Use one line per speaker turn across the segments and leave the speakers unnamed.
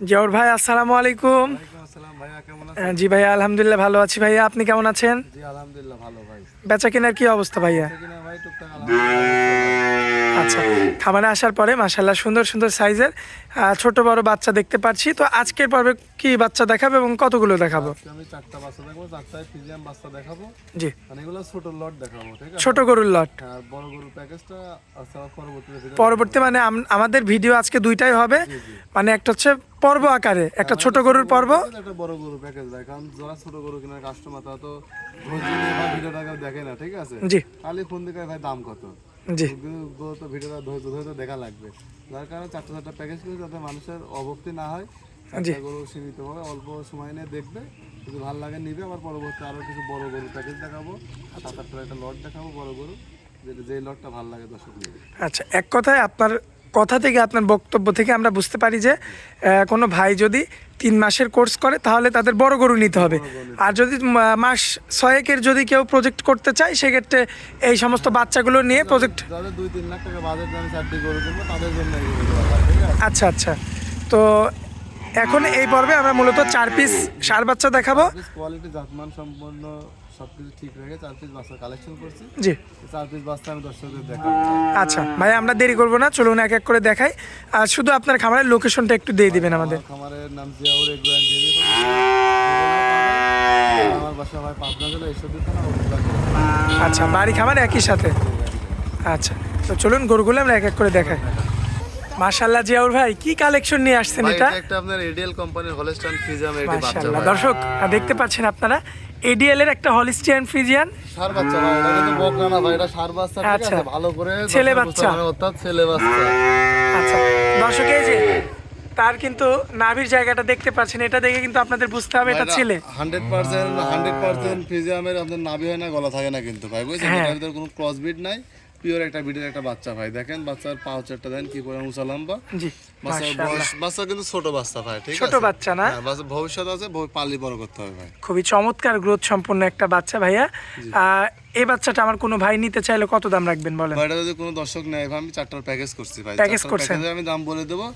জওর ভাই আসসালামু আলাইকুম। জি ভাইয়া আলহামদুলিল্লাহ ভালো আছি। ভাইয়া আপনি কেমন আছেন? বেচা কেনার কি অবস্থা ভাইয়া? আচ্ছা খামারে আসার পরে মাসাল্লাহ সুন্দর সুন্দর সাইজের ছোট বড় বাচ্চা দেখতে পাচ্ছি তো আজকের পর্বে কি বাচ্চা দেখাবে এবং কতগুলো দেখাবো?
আমি চারটা বাচ্চা দেখাবো চারটায় ফিজিয়াম বাচ্চা দেখাবো।
জি।
মানে এগুলো ছোট লট দেখাবো ঠিক আছে?
ছোট গরুর লট।
হ্যাঁ আর বড় গরুর প্যাকেজটা আচ্ছা পরবর্তীতে
পরবর্তী মানে আমাদের ভিডিও আজকে দুইটাই হবে। মানে একটা হচ্ছে পর্ব আকারে একটা ছোট গরুর পর্ব?
একটা বড় গরু প্যাকেজ দেয়। কারণ যারা ছোট গরু কেনার কাস্টমার তারা তো ভাই ভিডিওটাকে দেখে না ঠিক আছে?
জি।
খালি ফোন দিকে ভাই দাম কত?
জি।
গরু তো ভিডিওটা ধৈর্য ধৈর্য দেখা লাগবে। যার কারণে চারটা চারটা প্যাকেজ করে যাতে মানুষের অভক্তি না হয়। চারটা গরু সীমিতভাবে অল্প সময় নিয়ে দেখবে। যদি ভালো লাগে নিবে আবার পরবর্তী আরও কিছু বড় গরু প্যাকেজ দেখাবো। সাত আটটা একটা লট দেখাবো বড় গরু যেটা যেই লটটা ভালো লাগে দর্শক
আচ্ছা এক কথায় আপনার কথা থেকে আপনার বক্তব্য থেকে আমরা বুঝতে পারি যে কোনো ভাই যদি তিন মাসের কোর্স করে তাহলে তাদের বড় গরু নিতে হবে। আর যদি মাস ছয়েকের যদি কেউ প্রজেক্ট করতে চায় সেক্ষেত্রে এই সমস্ত বাচ্চাগুলো নিয়ে প্রজেক্ট আচ্ছা আচ্ছা। তো এখন এই পর্বে আমরা মূলত চার পিস সার বাচ্চা দেখাবো।
কোয়ালিটি সম্পন্ন সব কিছু ঠিক রেখে চার পিস বাচ্চা কালেকশন করছি।
জি।
চার পিস বাচ্চা আমি দর্শকদের দেখাবো।
আচ্ছা ভাই আমরা দেরি করব না চলুন এক এক করে দেখাই। আর শুধু আপনার খামারের লোকেশনটা একটু দিয়ে দিবেন আমাদের।
আমার খামারের নাম জিয়াউর এগ্রো আমার বাসা ভাই পাবনা জেলা ঈশ্বরদী
আচ্ছা বাড়ি খামার একই সাথে? আচ্ছা তো চলুন গরুগুলো আমরা এক এক করে দেখাই। মাশাল্লাহ জিয়াউর ভাই কি কালেকশন নিয়ে আসছেন এটা?
এটা একটা আপনার এডিএল কোম্পানির হলস্টাইন ফ্রিজাম এটি বাচ্চা
দর্শক দেখতে পাচ্ছেন আপনারা এডিএল এর একটা হলিস্টিয়ান ফ্রিজিয়ান
সার বাচ্চা ভাই এটা কিন্তু বকরা না ভাই এটা সার বাচ্চা ঠিক
আচ্ছা।
আছে ভালো করে
ছেলে বাচ্চা।
অর্থাৎ ছেলে বাচ্চা
আচ্ছা দর্শক এই যে তার কিন্তু নাভির জায়গাটা দেখতে পাচ্ছেন এটা দেখে কিন্তু আপনাদের বুঝতে হবে এটা ছেলে
হান্ড্রেড পার্সেন্ট হান্ড্রেড পার্সেন্ট ফ্রিজিয়ামের আপনাদের নাভি হয় না গলা থাকে না কিন্তু ভাই বুঝছেন
হ্যাঁ।
এটার ভিতরে কোনো ক্রস বিট নাই পিওর একটা বিটের একটা বাচ্চা ভাই। দেখেন বাচ্চার পাউচারটা দেন কি পরিমাণ উঁচা লম্বা।
জি
বাচ্চার বয়স বাচ্চা কিন্তু ছোট বাচ্চা ভাই ঠিক আছে?
ছোট বাচ্চা না?
হ্যাঁ, বাচ্চা ভবিষ্যৎ আছে পালি বড় করতে হবে ভাই।
খুবই চমৎকার গ্রোথ সম্পন্ন একটা বাচ্চা ভাইয়া। এই বাচ্চাটা আমার কোনো ভাই নিতে চাইলে কত দাম রাখবেন বলেন?
ভাইটা যদি কোনো দর্শক নেয় আমি চারটার প্যাকেজ করছি ভাই। প্যাকেজ
করছেন?
আমি দাম বলে দেবো।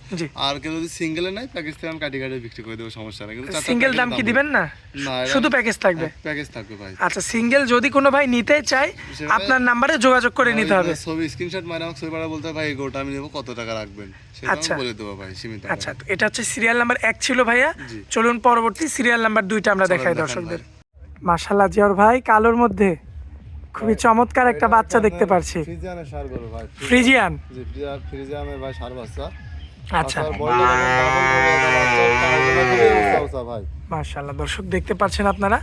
আর কেউ যদি সিঙ্গেলে নেয় প্যাকেজ থেকে আমি কাটি কাটি বিক্রি করে দেবো সমস্যা নেই। কিন্তু
সিঙ্গেল দাম কি দিবেন না?
না
শুধু প্যাকেজ থাকবে?
প্যাকেজ থাকবে ভাই।
আচ্ছা সিঙ্গেল যদি কোনো ভাই নিতে চায় আপনার নাম্বারে যোগাযোগ করে নিতে হবে।
ছবি স্ক্রিনশট মারে আমাকে ছবি বলতে ভাই গোটা আমি নেব কত টাকা রাখবেন? সেটা আমি
আচ্ছা।
বলে দেবো ভাই সীমিত
আচ্ছা এটা হচ্ছে সিরিয়াল নাম্বার এক ছিল ভাইয়া। চলুন পরবর্তী সিরিয়াল নাম্বার দুইটা আমরা দেখাই দর্শকদের। মাশাল্লাহ জিয়র ভাই কালোর মধ্যে। খুবই চমৎকার একটা বাচ্চা দেখতে পারছি
ফ্রিজিয়ানের সার গরু ভাই
ফ্রিজিয়ান
জি ফ্রিজিয়ানের ভাই সার বাচ্চা
আচ্ছা মাশাল্লাহ দর্শক দেখতে পাচ্ছেন আপনারা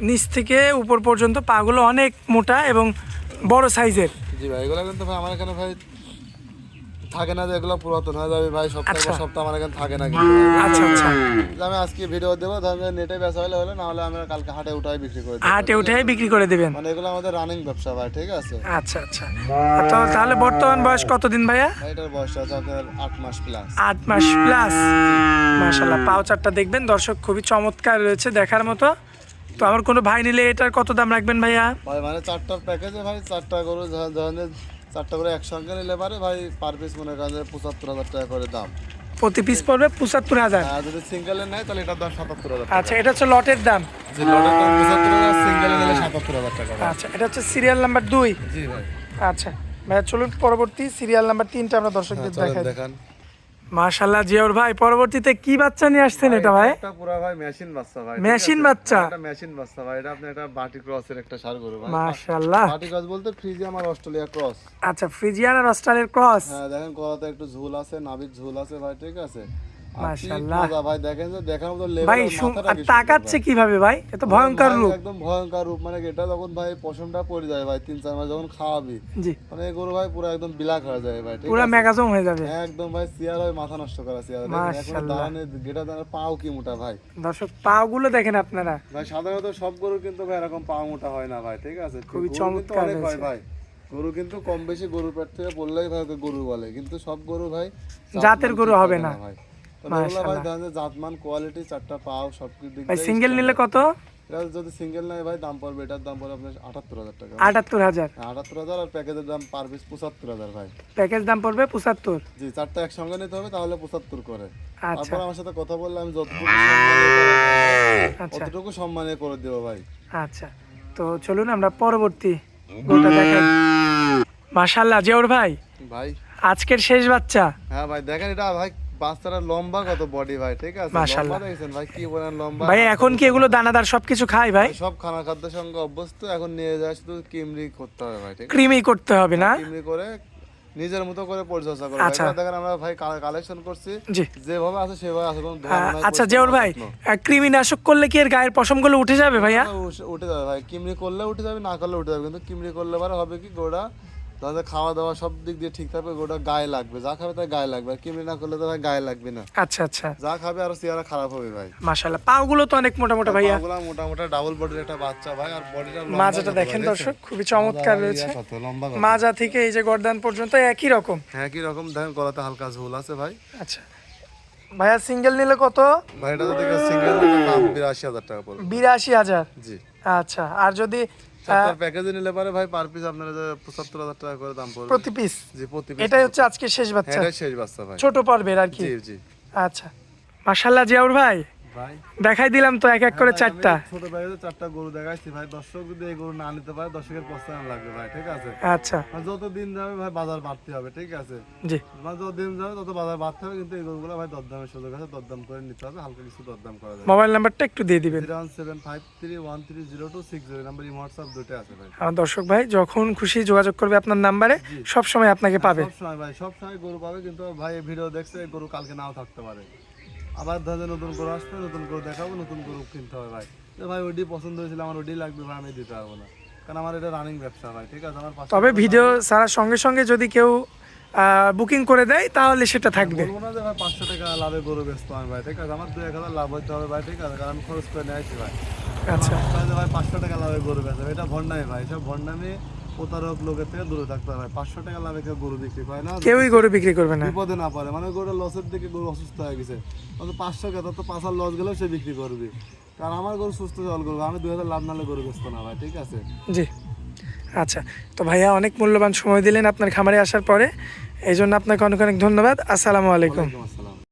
নিচ থেকে উপর পর্যন্ত পাগুলো অনেক মোটা এবং বড় সাইজের
জি ভাই এগুলো কিন্তু ভাই আমার এখানে ভাই থাকে না যে এগুলো পুরাতন হয়ে যাবে ভাই সপ্তাহে
আচ্ছা।
সপ্তাহ আমার এখানে থাকে না কিন্তু।
আচ্ছা আচ্ছা।
আমি আজকে ভিডিও দেবো তাহলে নেটে বেচা হলে হলে না হলে আমি কালকে হাটে উঠাই বিক্রি করে দেবো।
হাটে উঠে বিক্রি করে দিবেন?
মানে এগুলো আমাদের রানিং ব্যবসা ভাই ঠিক আছে?
আচ্ছা আচ্ছা। তো তাহলে বর্তমান বয়স কতদিন ভাইয়া?
এটার বয়স আছে আপনার আট মাস প্লাস
আট মাস প্লাস মাশাল্লাহ পাউচারটা দেখবেন। দর্শক খুবই চমৎকার রয়েছে দেখার মতো। তো আমার কোনো ভাই নিলে এটার কত দাম রাখবেন ভাইয়া?
ভাই মানে চারটার প্যাকেজে ভাই চারটা গরু ধ- ধরেন চারটা করে একসঙ্গে নিলে পারে। ভাই পার পিস মনে করেন পঁচাত্তর হাজার টাকা করে দাম।
প্রতি পিস পড়বে পঁচাত্তর হাজার?
আর যদি সিঙ্গেলে নেয় তাহলে এটার দাম সাতাত্তর হাজার
আচ্ছা এটা হচ্ছে লটের দাম।
যে লটের দাম পঁচাত্তর হাজার সিঙ্গেলে নিলে সাতাত্তর হাজার টাকা
আচ্ছা এটা হচ্ছে সিরিয়াল নাম্বার দুই।
জি ভাই।
আচ্ছা ভাইয়া চলুন পরবর্তী সিরিয়াল নাম্বার তিনটা আমরা দর্শকদের
চলেন
দেখাই।
দেখান।
মাশাল্লাহ জিয়র ভাই পরবর্তীতে কি বাচ্চা নিয়ে আসছেন এটা ভাই?
একটা পুরো ভাই মেশিন বাচ্চা ভাই
মেশিন বাচ্চা?
এটা মেশিন বাচ্চা ভাই এটা আপনি এটা বাটি ক্রসের একটা সার গরু ভাই।
মাশাল্লাহ
বাটি ক্রস বলতে ফ্রিজি আর অস্ট্রেলিয়া ক্রস।
আচ্ছা ফ্রিজিয়ান আর অস্ট্রেলিয়ার ক্রস?
হ্যাঁ দেখেন কলাতে একটু ঝুল আছে নাভির ঝুল আছে ভাই ঠিক আছে?
মাশাআল্লাহ।
ভাই দেখেন যে দেখার মতো লেভেল
সু- তাকাচ্ছে কীভাবে ভাই? এত ভয়ঙ্কর রূপ।
একদম ভয়ঙ্কর রূপ মানে এটা যখন ভাই পশমটা পড়ে যায় ভাই তিন চার মাস যখন খাওয়াবি
জি।
মানে গরু ভাই পুরো একদম বিলাক হয়ে যায় ভাই
পুরো মেগাজম হয়ে যাবে।
একদম ভাই চেয়ার হয় মাথা নষ্ট করা চেয়ার এখন
মাশাআল্লাহ।
গেটা দাঁড়ানো পাও কি মোটা ভাই?
দর্শক পাও গুলো দেখেন আপনারা।
ভাই সাধারণত সব গরু কিন্তু ভাই এরকম মোটা হয় না ভাই ঠিক আছে?
খুবই চমৎকার
হয় ভাই। গরু কিন্তু কম বেশি গরুর পেট থেকে বললেই ভাই গরু বলে কিন্তু সব গরু ভাই
জাতের গরু হবে না।
ভাই। জাতমান কোয়ালিটি চারটা পাও সব
ভাই সিঙ্গেল নিলে কত?
এটা যদি সিঙ্গেল নেয় ভাই দাম পড়বে এটার দাম পড়বে আপনার আটাত্তর হাজার টাকা।
আটাত্তর হাজার?
আটাত্তর হাজার আর প্যাকেজের দাম পার পিস পঁচাত্তর হাজার ভাই।
প্যাকেজ দাম পড়বে পঁচাত্তর?
জি চারটা একসঙ্গে নিতে হবে তাহলে পঁচাত্তর করে।
আচ্ছা।
তারপর আমার সাথে কথা বললে আমি যতটুকু সম্মানে করা যায়,
আচ্ছা।
অতটুকু সম্মানে করে দেবো ভাই।
আচ্ছা। তো চলুন আমরা পরবর্তী দেখাই মাশাল্লাহ জিয়াউর ভাই
ভাই।
আজকের শেষ বাচ্চা।
হ্যাঁ ভাই দেখেন এটা ভাই বাচ্চারা লম্বা কত বডি ভাই ঠিক আছে?
মাশাআল্লাহ।
দেখছেন ভাই কি বলেন লম্বা
ভাই এখন কি এগুলো দানাদার সবকিছু খায় ভাই?
সব খানা খাদ্যের সঙ্গে অভ্যস্ত এখন নিয়ে যায় শুধু করতে হবে ভাই ঠিক
ক্রিমি করতে হবে না?
কিমরি করে নিজের মতো করে পরিচর্যা করে
আচ্ছা।
দেখেন আমরা ভাই কালেকশন করছি। যেভাবে আছে সেভাবে আছে কোনো
আচ্ছা ভাই
পরিচ্ছন্ন।
কৃমি নাশক করলে কি এর গায়ের পশমগুলো উঠে যাবে ভাইয়া?
উঠে- উঠে যাবে ভাই কিমরি করলে উঠে যাবে না করলে উঠে যাবে কিন্তু কিমরি করলে পরে হবে কি গোড়া তাদের খাওয়া দাওয়া সব দিক দিয়ে ঠিক থাকবে গোটা গায়ে লাগবে। যা খাবে তার গায়ে লাগবে আর কিমরি না করলে তো ভাই গায়ে লাগবে না।
আচ্ছা আচ্ছা।
যা খাবে আর চেহারা খারাপ হবে ভাই।
মাশাল্লাহ পাগুলো তো অনেক মোটা মোটা ভাইয়া।
মোটা মোটা ডাবল বডির একটা বাচ্চা ভাই আর বডিটা
মাজাটা দেখেন দর্শক খুবই চমৎকার রয়েছে।
লম্বা
মাজা থেকে এই যে গর্দান পর্যন্ত একই রকম।
হ্যাঁ কি রকম। দেখেন গলাতে হালকা ঝোল আছে ভাই।
আচ্ছা। ভাইয়া সিঙ্গেল নিলে কত?
ভাই এটা যদি সিঙ্গেল দাম বিরাশি হাজার টাকা পড়বে।
বিরাশি হাজার?
জি।
আচ্ছা। আর যদি
চারটার প্যাকেজে নিলে পারে ভাই পার পিস আপনারা যে পঁচাত্তর হাজার টাকা করে দাম পড়বে।
প্রতি পিস
জি প্রতি পিস
এটাই হচ্ছে আজকে শেষ
হ্যাঁ,
বাচ্চা
এটাই শেষ বাচ্চা ভাই।
ছোট পর্বের আর কি।
জি জি।
আচ্ছা। মাশাল্লাহ জিয়াউর ভাই। দেখাই দিলাম তো এক এক করে চারটা।
ছোট ব্যাগে চারটা গরু দেখাচ্ছি ভাই। দর্শক যদি এই গরু না নিতে পারে দর্শকের প্রস্তাব লাগবে ভাই ঠিক আছে?
আচ্ছা।
যত দিন যাবে ভাই বাজার বাড়তে হবে ঠিক আছে?
জি।
মানে যত দিন যাবে তত বাজার বাড়তে হবে কিন্তু এই গরুগুলো ভাই দরদামের সুযোগ আছে দরদাম করে নিতে হবে হালকা কিছু দরদাম করা যাবে।
মোবাইল নাম্বারটা একটু দিয়ে দিবেন।
Zero one seven five three one three zero two six zero number WhatsApp দুটো আছে ভাই।
আমার দর্শক ভাই যখন খুশি যোগাযোগ করবে আপনার নাম্বারে সব সময় আপনাকে পাবে।
সব সময় ভাই সব সময় গরু পাবে কিন্তু ভাই এই ভিডিও দেখছে গরু কালকে নাও থাকতে পারে। আবার ধরে নতুন করে আসবে নতুন করে দেখাবো নতুন করে কিনতে হবে ভাই। ভাই ওইটি পছন্দ হয়েছিল আমার ওইটি লাগবে ভাই আমি দিতে পারব না। কারণ আমার এটা রানিং ব্যবসা ভাই ঠিক আছে? আমার
তবে ভিডিও ছাড়ার সঙ্গে সঙ্গে যদি কেউ বুকিং করে দেয় তাহলে সেটা থাকবে।
বলব না যে ভাই পাঁচশো টাকা লাভে গরু ব্যস্ত আমি ভাই ঠিক আছে? আমার দু এক হাজার লাভ হতে হবে ভাই ঠিক আছে? কারণ আমি খরচ করে নিয়েছি ভাই।
আচ্ছা।
ভাই পাঁচশো টাকা লাভে গরু বেচবে এটা ভণ্ডামি ভাই সব ভণ্ডামি প্রতারক লোকের থেকে দূরে থাকতে হবে পাঁচশো টাকা লাভে কেউ গরু বিক্রি করে না।
কেউই গরু বিক্রি করবে না।
বিপদে না পারে মানে গরুটা লসের দিকে গরু অসুস্থ হয়ে গেছে। অন্তত পাঁচশো টাকা তো পাঁচ হাজার লস গেলেও সে বিক্রি করবে। কারণ আমার গরু সুস্থ সবল করবে আমি দুই হাজার লাভ নালে গরু বেচবো না ভাই ঠিক আছে?
জি। আচ্ছা তো ভাইয়া অনেক মূল্যবান সময় দিলেন আপনার খামারে আসার পরে। এই জন্য আপনাকে অনেক অনেক ধন্যবাদ। আসসালামু আলাইকুম।